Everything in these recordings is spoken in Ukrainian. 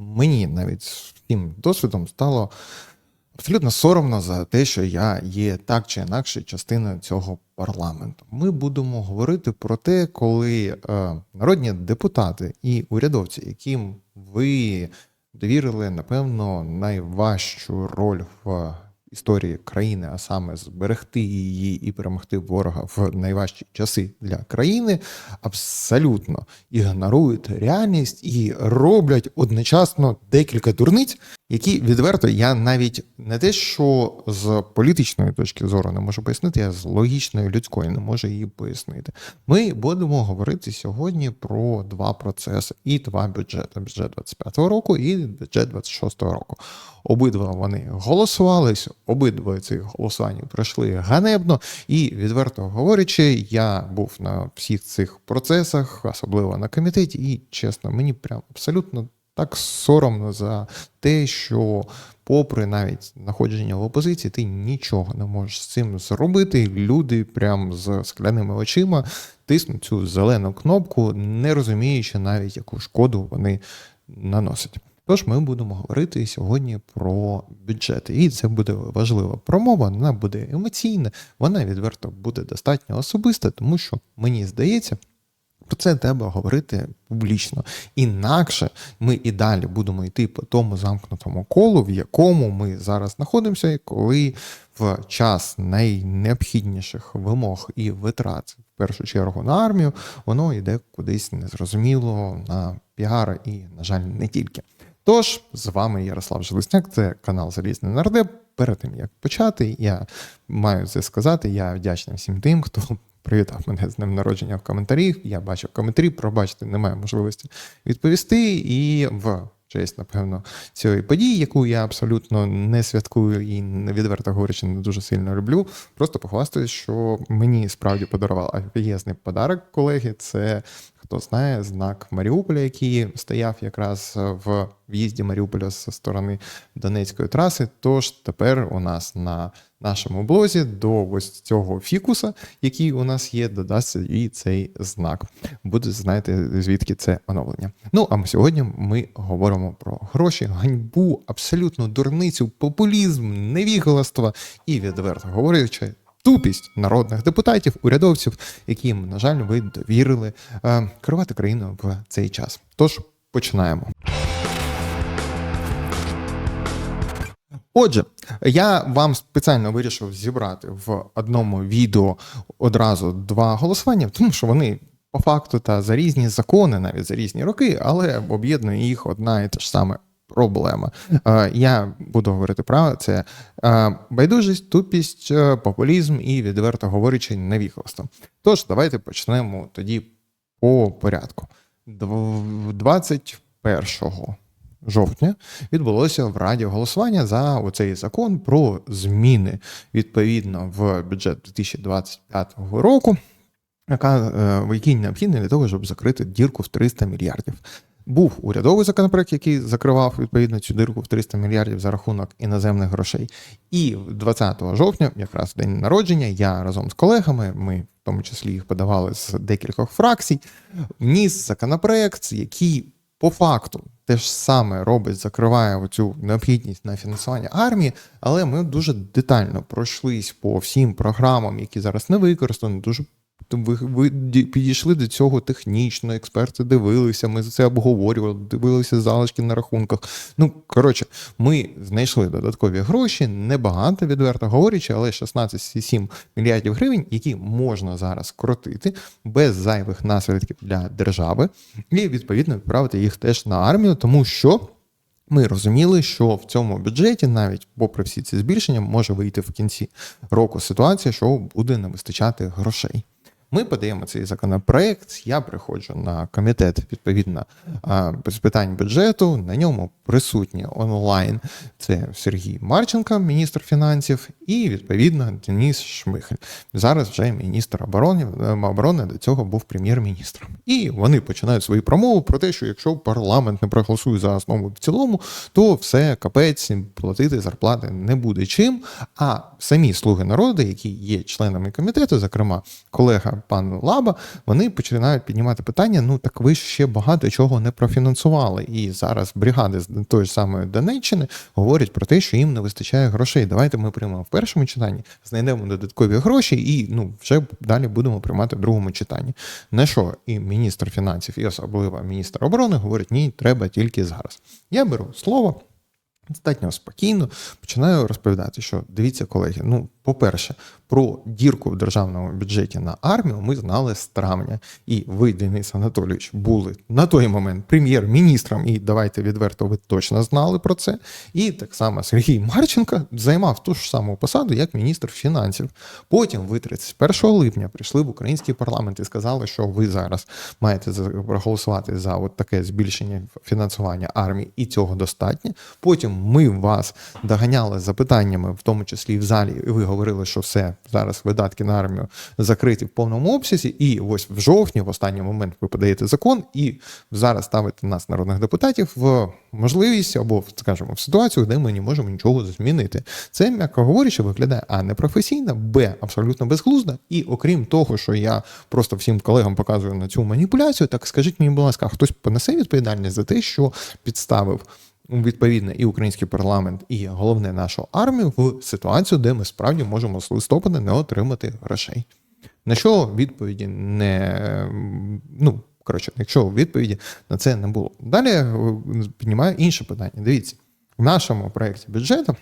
мені навіть з тим досвідом стало абсолютно соромно за те, що я є так чи інакше частиною цього парламенту. Ми будемо говорити про те, коли е, народні депутати і урядовці, яким ви довірили, напевно, найважчу роль в історії країни, а саме зберегти її і перемогти ворога в найважчі часи для країни, абсолютно ігнорують реальність і роблять одночасно декілька дурниць, які відверто я навіть не те, що з політичної точки зору не можу пояснити, я з логічної людської не можу її пояснити. Ми будемо говорити сьогодні про два процеси і два бюджети: бюджет 25-го року і бюджет 26-го року. Обидва вони голосувались, обидва ці голосування пройшли ганебно, і відверто говорячи, я був на всіх цих процесах, особливо на комітеті, і чесно, мені прям абсолютно так соромно за те, що, попри навіть знаходження в опозиції, ти нічого не можеш з цим зробити. Люди прям з скляними очима тиснуть цю зелену кнопку, не розуміючи навіть, яку шкоду вони наносять. Тож ми будемо говорити сьогодні про бюджети, і це буде важлива промова. Вона буде емоційна, вона відверто буде достатньо особиста, тому що мені здається. Про це треба говорити публічно. Інакше ми і далі будемо йти по тому замкнутому колу, в якому ми зараз знаходимося, коли в час найнеобхідніших вимог і витрат, в першу чергу на армію, воно йде кудись незрозуміло на піар і, на жаль, не тільки. Тож, з вами Ярослав Железняк, це канал Залізний Нардеп. Перед тим як почати, я маю це сказати. Я вдячний всім тим, хто привітав мене з днем народження в коментарі. Я бачив коментарі, пробачте, немає можливості відповісти. І в честь, напевно, цієї події, яку я абсолютно не святкую і відверто говорячи, не дуже сильно люблю. Просто похвастаюсь, що мені справді подарував офігезний подарок, колеги. Це хто знає знак Маріуполя, який стояв якраз в в'їзді Маріуполя з сторони Донецької траси. Тож тепер у нас на нашому блозі до ось цього фікуса, який у нас є, додасться і цей знак. Буде знаєте, звідки це оновлення. Ну а сьогодні ми говоримо про гроші, ганьбу, абсолютну дурницю, популізм, невігластво і відверто говорячи. Тупість народних депутатів, урядовців, яким, на жаль, ви довірили е, керувати країною в цей час. Тож починаємо. Отже, я вам спеціально вирішив зібрати в одному відео одразу два голосування, тому що вони по факту та за різні закони, навіть за різні роки, але об'єднує їх одна і та ж саме проблема. Е, Я буду говорити про це е, байдужість, тупість, е, популізм і відверто говорячи, невігластво. Тож, давайте почнемо тоді по порядку. 21 жовтня відбулося в Раді голосування за оцей закон про зміни відповідно в бюджет 2025 року, який необхідний для того, щоб закрити дірку в 300 мільярдів. Був урядовий законопроект, який закривав відповідно цю дирку в 300 мільярдів за рахунок іноземних грошей. І 20 жовтня, якраз день народження, я разом з колегами, ми в тому числі їх подавали з декількох фракцій, вніс законопроект, який по факту те ж саме робить, закриває оцю необхідність на фінансування армії, але ми дуже детально пройшлись по всім програмам, які зараз не використані, дуже ви, ви підійшли до цього технічно, експерти дивилися, ми це обговорювали, дивилися залишки на рахунках. Ну, коротше, ми знайшли додаткові гроші, небагато, відверто говорячи, але 16,7 мільярдів гривень, які можна зараз скоротити без зайвих наслідків для держави, і відповідно відправити їх теж на армію, тому що. Ми розуміли, що в цьому бюджеті, навіть попри всі ці збільшення, може вийти в кінці року ситуація, що буде не вистачати грошей. Ми подаємо цей законопроект. Я приходжу на комітет відповідно з питань бюджету. На ньому присутні онлайн. Це Сергій Марченко, міністр фінансів, і відповідно Деніс Шмихель. Зараз вже міністр оборони е, оборони до цього був прем'єр-міністром. І вони починають свої промови про те, що якщо парламент не проголосує за основу в цілому, то все капець платити зарплати не буде чим. А самі слуги народу, які є членами комітету, зокрема колега пан Лаба, вони починають піднімати питання: ну так ви ж ще багато чого не профінансували. І зараз бригади з тої ж самої Донеччини говорять про те, що їм не вистачає грошей. Давайте ми приймемо в першому читанні, знайдемо додаткові гроші, і ну вже далі будемо приймати в другому читанні. На що і міністр фінансів, і особливо міністр оборони говорять, ні, треба тільки зараз. Я беру слово. Достатньо спокійно починаю розповідати, що дивіться, колеги. Ну, по-перше, про дірку в державному бюджеті на армію ми знали з травня. І ви, Денис Анатолійович, були на той момент прем'єр-міністром, і давайте відверто, ви точно знали про це. І так само Сергій Марченко займав ту ж саму посаду, як міністр фінансів. Потім ви 31 липня прийшли в український парламент і сказали, що ви зараз маєте проголосувати за от таке збільшення фінансування армії, і цього достатньо. Потім ми вас доганяли запитаннями, в тому числі і в залі, і ви говорили, що все зараз видатки на армію закриті в повному обсязі. І ось в жовтні, в останній момент, ви подаєте закон, і зараз ставите нас, народних депутатів, в можливість або, скажімо, в ситуацію, де ми не можемо нічого змінити. Це, м'яко говорячи, виглядає а непрофесійно, б абсолютно безглуздо. І окрім того, що я просто всім колегам показую на цю маніпуляцію, так скажіть мені, будь ласка, хтось понесе відповідальність за те, що підставив відповідно і український парламент, і головне нашу армію в ситуацію, де ми справді можемо з листопада не отримати грошей. На що відповіді не ну коротше, якщо відповіді на це не було. Далі е, піднімаю інше питання. Дивіться, в нашому проєкті бюджету.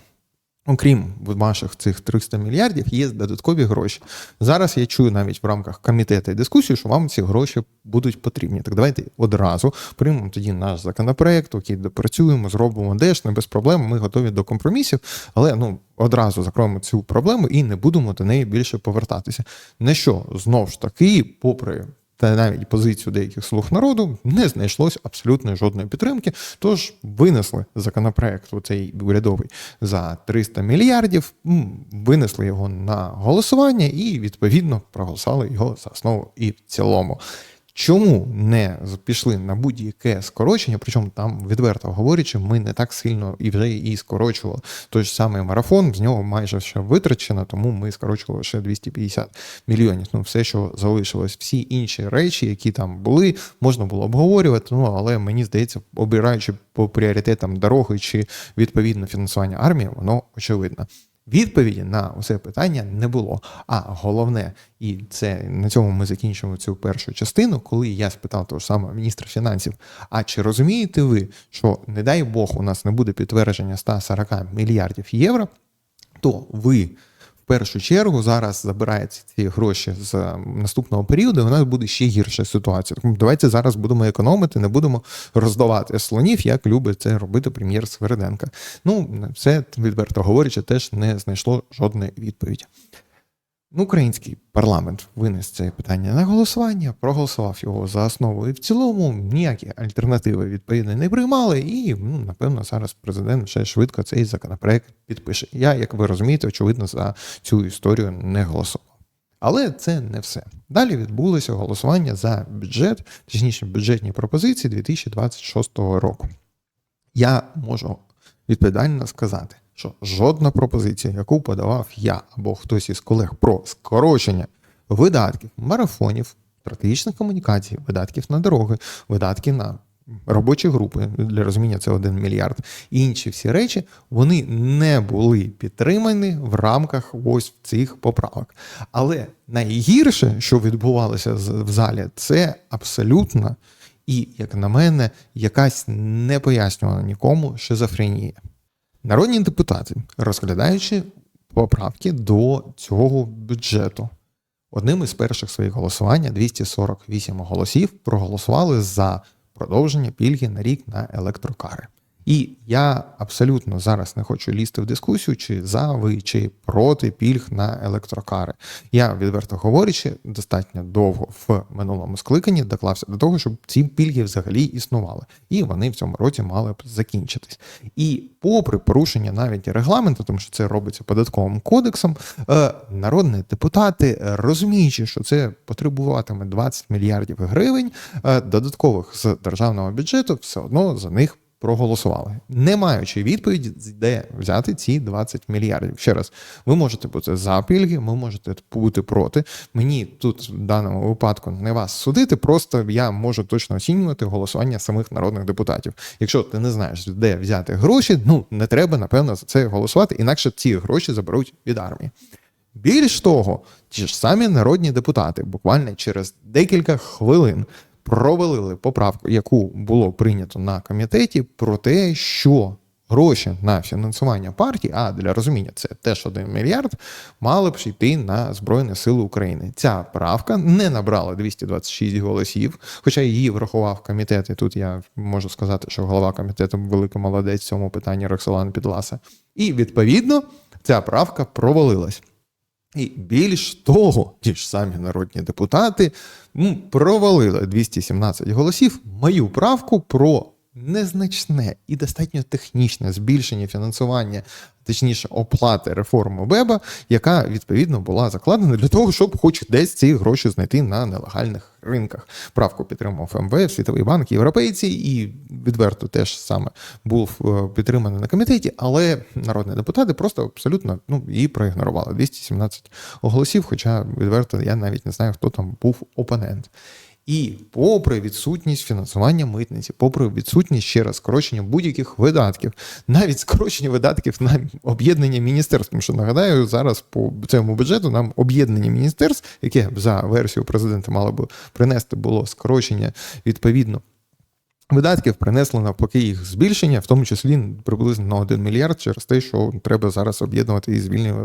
Окрім ваших цих 300 мільярдів, є додаткові гроші. Зараз я чую навіть в рамках комітету і дискусії, що вам ці гроші будуть потрібні. Так давайте одразу приймемо тоді наш законопроект, окей, допрацюємо, зробимо деш, не без проблем. Ми готові до компромісів, але ну одразу закроємо цю проблему і не будемо до неї більше повертатися. На що знов ж таки, попри та навіть позицію деяких слуг народу не знайшлось абсолютно жодної підтримки. Тож винесли законопроект цей урядовий за 300 мільярдів, винесли його на голосування і відповідно проголосували його за основу і в цілому. Чому не пішли на будь-яке скорочення? Причому там відверто говорячи, ми не так сильно і вже і скорочували той ж самий марафон. З нього майже ще витрачено, тому ми скорочували ще 250 мільйонів. Ну, все, що залишилось, всі інші речі, які там були, можна було обговорювати. Ну але мені здається, обираючи по пріоритетам дороги чи відповідно фінансування армії, воно очевидно. Відповіді на усе питання не було. А головне, і це на цьому ми закінчимо цю першу частину, коли я спитав того ж самого міністра фінансів: а чи розумієте ви, що не дай Бог у нас не буде підтвердження 140 мільярдів євро, то ви першу чергу зараз забирає ці гроші з е, наступного періоду, і у нас буде ще гірша ситуація. Тому давайте зараз будемо економити, не будемо роздавати слонів, як любить це робити прем'єр Свериденка. Ну, це відверто говорячи, теж не знайшло жодної відповіді. Ну, Український парламент винес це питання на голосування, проголосував його за основу і в цілому ніякі альтернативи відповідно не приймали, і ну, напевно зараз президент ще швидко цей законопроект підпише. Я, як ви розумієте, очевидно, за цю історію не голосував. Але це не все. Далі відбулося голосування за бюджет, точніше, бюджетні пропозиції 2026 року. Я можу відповідально сказати, що жодна пропозиція, яку подавав я або хтось із колег про скорочення видатків, марафонів, стратегічних комунікацій, видатків на дороги, видатки на робочі групи для розуміння це 1 мільярд. І інші всі речі вони не були підтримані в рамках ось цих поправок. Але найгірше, що відбувалося в залі, це абсолютно і, як на мене, якась не пояснювана нікому шизофренія. Народні депутати, розглядаючи поправки до цього бюджету, одним із перших своїх голосування 248 голосів проголосували за продовження пільги на рік на електрокари. І я абсолютно зараз не хочу лізти в дискусію, чи за ви, чи проти пільг на електрокари. Я, відверто говорячи, достатньо довго в минулому скликанні доклався до того, щоб ці пільги взагалі існували, і вони в цьому році мали б закінчитись. І попри порушення навіть регламенту, тому що це робиться податковим кодексом, е, народні депутати, розуміючи, що це потребуватиме 20 мільярдів гривень е, додаткових з державного бюджету, все одно за них проголосували, не маючи відповіді, де взяти ці 20 мільярдів. Ще раз, ви можете бути за пільги, ви можете бути проти. Мені тут в даному випадку не вас судити, просто я можу точно оцінювати голосування самих народних депутатів. Якщо ти не знаєш, де взяти гроші, ну не треба напевно за це голосувати, інакше ці гроші заберуть від армії. Більш того, ті ж самі народні депутати буквально через декілька хвилин провалили поправку, яку було прийнято на комітеті, про те, що гроші на фінансування партії, а для розуміння, це теж один мільярд, мали б йти на Збройні Сили України. Ця правка не набрала 226 голосів, хоча її врахував комітет. І тут я можу сказати, що голова комітету великий молодець в цьому питанні Роксолан Підласа. І відповідно ця правка провалилась. І більш того, ті ж самі народні депутати провалили 217 голосів мою правку про незначне і достатньо технічне збільшення фінансування, точніше, оплати реформи БЕБа, яка відповідно була закладена для того, щоб хоч десь ці гроші знайти на нелегальних ринках. Правку підтримав МВФ, Світовий банк, європейці, і відверто теж саме був е, підтриманий на комітеті, але народні депутати просто абсолютно ну, її проігнорували. 217 голосів, хоча відверто я навіть не знаю, хто там був опонент. І попри відсутність фінансування митниці, попри відсутність ще раз скорочення будь-яких видатків, навіть скорочення видатків на об'єднання міністерств. Тому що нагадаю, зараз по цьому бюджету нам об'єднання міністерств, яке за версією президента мало би принести було скорочення відповідно. Видатків принесли навпаки їх збільшення, в тому числі приблизно на 1 мільярд через те, що треба зараз об'єднувати і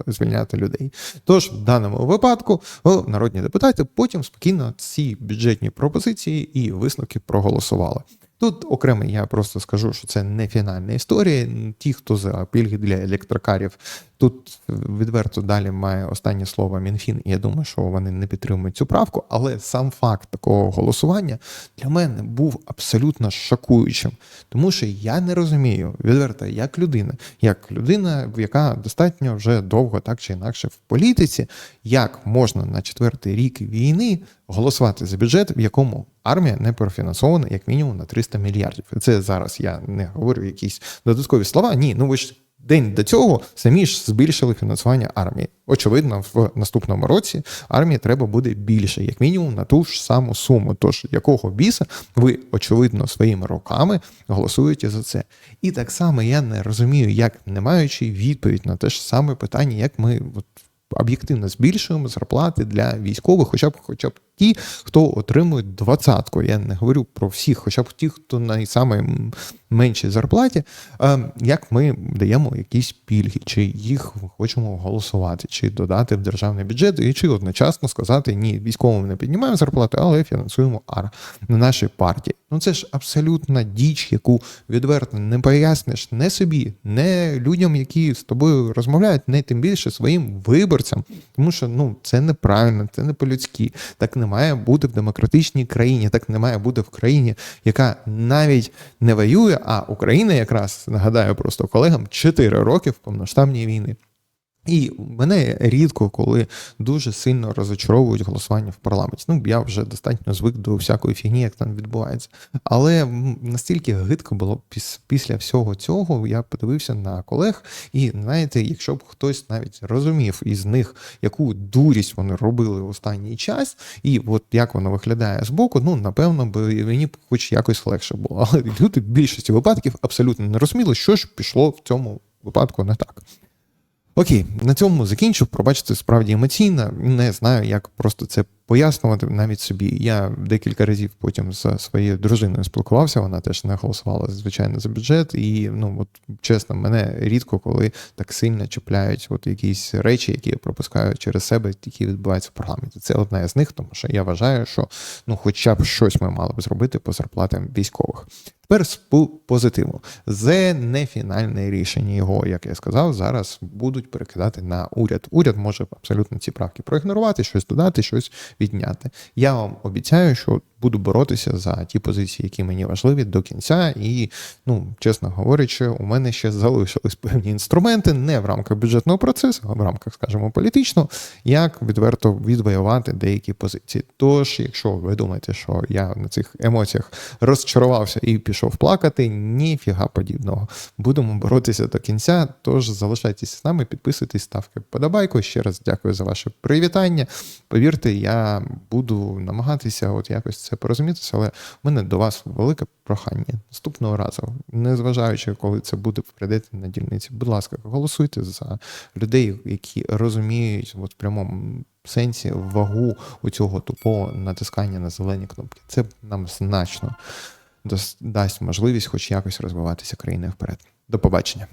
звільняти людей. Тож в даному випадку народні депутати потім спокійно ці бюджетні пропозиції і висновки проголосували. Тут окремо я просто скажу, що це не фінальна історія. Ті, хто за пільги для електрокарів, тут відверто далі має останнє слово Мінфін, і я думаю, що вони не підтримують цю правку. Але сам факт такого голосування для мене був абсолютно шокуючим, тому що я не розумію відверто, як людина, як людина, яка достатньо вже довго так чи інакше в політиці, як можна на четвертий рік війни голосувати за бюджет, в якому армія не профінансована як мінімум на 300 мільярдів. Це зараз я не говорю якісь додаткові слова. Ні, ну ви ж день до цього самі ж збільшили фінансування армії. Очевидно, в наступному році армії треба буде більше, як мінімум, на ту ж саму суму. Тож якого біса ви очевидно своїми руками голосуєте за це? І так само я не розумію, як не маючи відповідь на те ж саме питання, як ми от об'єктивно збільшуємо зарплати для військових, хоча б хоча б ті, хто отримують двадцятку. Я не говорю про всіх, хоча б ті, хто на меншій зарплаті, як ми даємо якісь пільги, чи їх хочемо голосувати, чи додати в державний бюджет, і чи одночасно сказати ні, військовим не піднімаємо зарплати, але фінансуємо ар на нашій партії. Ну це ж абсолютна діч, яку відверто не поясниш не собі, не людям, які з тобою розмовляють, не тим більше своїм виборцям, тому що ну це неправильно, це не по-людськи. Так не має бути в демократичній країні, так не має бути в країні, яка навіть не воює. А Україна, якраз нагадаю просто колегам 4 роки в повноштабній війни. І мене рідко, коли дуже сильно розочаровують голосування в парламенті. Ну, я вже достатньо звик до всякої фігні, як там відбувається. Але настільки гидко було після всього цього, я подивився на колег, і знаєте, якщо б хтось навіть розумів із них, яку дурість вони робили в останній час, і от як воно виглядає з боку, ну напевно, би мені б хоч якось легше було. Але люди в більшості випадків абсолютно не розуміли, що ж пішло в цьому випадку не так. Окей, на цьому закінчу. Пробачте, справді емоційно. Не знаю, як просто це пояснювати навіть собі. Я декілька разів потім з своєю дружиною спілкувався. Вона теж не голосувала звичайно за бюджет. І ну от чесно, мене рідко коли так сильно чіпляють от якісь речі, які я пропускаю через себе, які відбуваються в парламенті. Це одна з них, тому що я вважаю, що ну, хоча б щось ми мали б зробити по зарплатам військових. Тепер з позитиву. Це не фінальне рішення його, як я сказав, зараз будуть перекидати на уряд. Уряд може абсолютно ці правки проігнорувати, щось додати, щось відняти. Я вам обіцяю, що буду боротися за ті позиції, які мені важливі до кінця. І, ну, чесно говорячи, у мене ще залишились певні інструменти не в рамках бюджетного процесу, а в рамках, скажімо, політичного, як відверто відвоювати деякі позиції. Тож, якщо ви думаєте, що я на цих емоціях розчарувався і пішов плакати, ніфіга подібного. Будемо боротися до кінця. Тож залишайтеся з нами, підписуйтесь, ставте подобайку. Ще раз дякую за ваше привітання. Повірте, я буду намагатися от якось це порозумітися, але в мене до вас велике прохання наступного разу, незважаючи, коли це буде прийдете на дільниці. Будь ласка, голосуйте за людей, які розуміють от в прямому сенсі вагу у цього тупого натискання на зелені кнопки. Це нам значно дасть можливість хоч якось розвиватися країною вперед. До побачення.